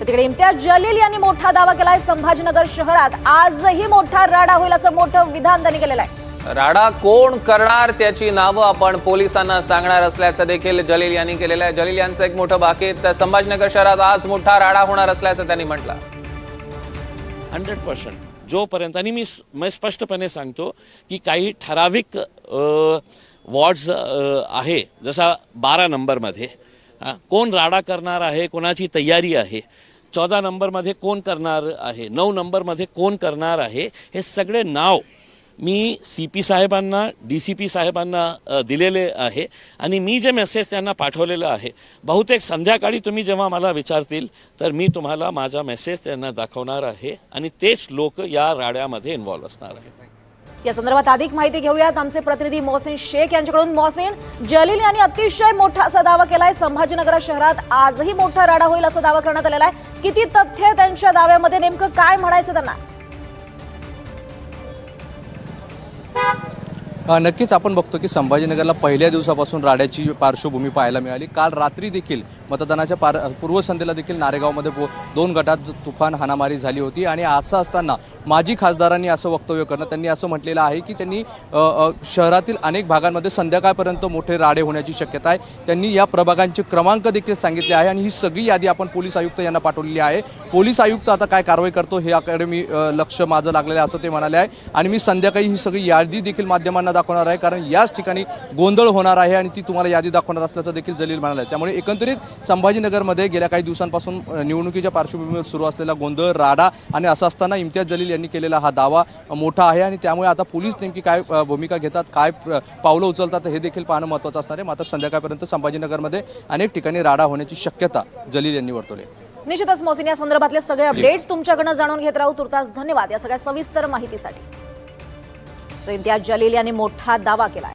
तर तिकडे इम्तियाज जलील यांनी मोठा दावा केलाय. संभाजीनगर शहरात आजही मोठा राडा होईल असं मोठं विधान त्यांनी केलेलं आहे. राडा कोण करणार त्याची नावं आपण पोलिसांना सांगणार असल्याचं देखील जलील यांनी केलेलं आहे. जलील यांचं एक मोठं बाकीत संभाजीनगर शहरात आज मोठा राडा होणार असल्याचं त्यांनी म्हटलं हंड्रेड पर्सेंट. जोपर्यंत आणि मी स- मी स्पष्टपणे सांगतो की काही ठराविक वॉर्ड्स आहे. जसा बारा नंबरमध्ये हां कोण राडा करणार आहे कोणाची तयारी आहे चौदा नंबरमध्ये कोण करणार आहे नऊ नंबरमध्ये कोण करणार आहे हे सगळे नाव मी सी पी साहेबांना डी सी पी साहेबांना दिलेले आहे आणि मी जे मेसेज त्यांना पाठवलेलं आहे बहुतेक संध्याकाळी तुम्ही जेव्हा मला विचारतील तर मी तुम्हाला माझा मेसेज त्यांना दाखवणार आहे आणि तेच लोक या राड्यामध्ये इन्व्हॉल्व असणार आहे या संदर्भात अधिक माहिती घेऊयात. आमचे प्रतिनिधी मोहसिन शेख यांच्याकडून. मोहसिन जलील यांनी अतिशय मोठा असा दावा केलाय. संभाजीनगर शहरात आजही मोठा राडा होईल असा दावा करण्यात आलेला आहे. किती तथ्य त्यांच्या दाव्यामध्ये? नेमकं काय म्हणायचं त्यांना? नक्कीच आपण बघतो की संभाजीनगरला पहिल्या दिवसापासून राड्याची पार्श्वभूमी पाहायला मिळाली. काल रात्री देखील मतदानाच्या पार पूर्वसंध्येला देखील नारेगावमध्ये पो- दोन गटात तुफान हाणामारी झाली होती आणि असं असताना माजी खासदारांनी असं वक्तव्य करणं त्यांनी असं म्हटलेलं आहे की त्यांनी शहरातील अनेक भागांमध्ये संध्याकाळपर्यंत मोठे राडे होण्याची शक्यता आहे. त्यांनी या प्रभागांचे क्रमांक देखील सांगितले आहे आणि ही सगळी यादी आपण पोलीस आयुक्त यांना पाठवलेली आहे. पोलीस आयुक्त आता काय कारवाई करतो हे याकडे मी लक्ष माझं लागलेलं आहे असं ते म्हणाले आहे. आणि मी संध्याकाळी ही सगळी यादी देखील माध्यमांना दाखवणार आहे. कारण याच ठिकाणी गोंधळ होणार आहे आणि ती तुम्हाला यादी दाखवणार असल्याचं देखील जलील म्हणाले. आहे त्यामुळे एकंदरीत संभाजीनगरमध्ये गेल्या काही दिवसांपासून निवडणुकीच्या पार्श्वभूमीवर सुरू असलेला गोंधळ राडा आणि असं असताना इम्तियाज जलील यांनी केलेला हा दावा मोठा आहे. आणि त्यामुळे आता पोलीस नेमकी काय भूमिका घेतात काय पावलं उचलतात हे देखील पाहणं महत्त्वाचं असणार आहे. मात्र संध्याकाळपर्यंत संभाजीनगरमध्ये अनेक ठिकाणी राडा होण्याची शक्यता जलील यांनी वर्तवली. निश्चितच मोहसिन या संदर्भातले सगळे अपडेट्स तुमच्याकडनं जाणून घेत राहू. तुर्तास धन्यवाद या सगळ्या सविस्तर माहितीसाठी. तर इम्तियाज जलील यांनी मोठा दावा केला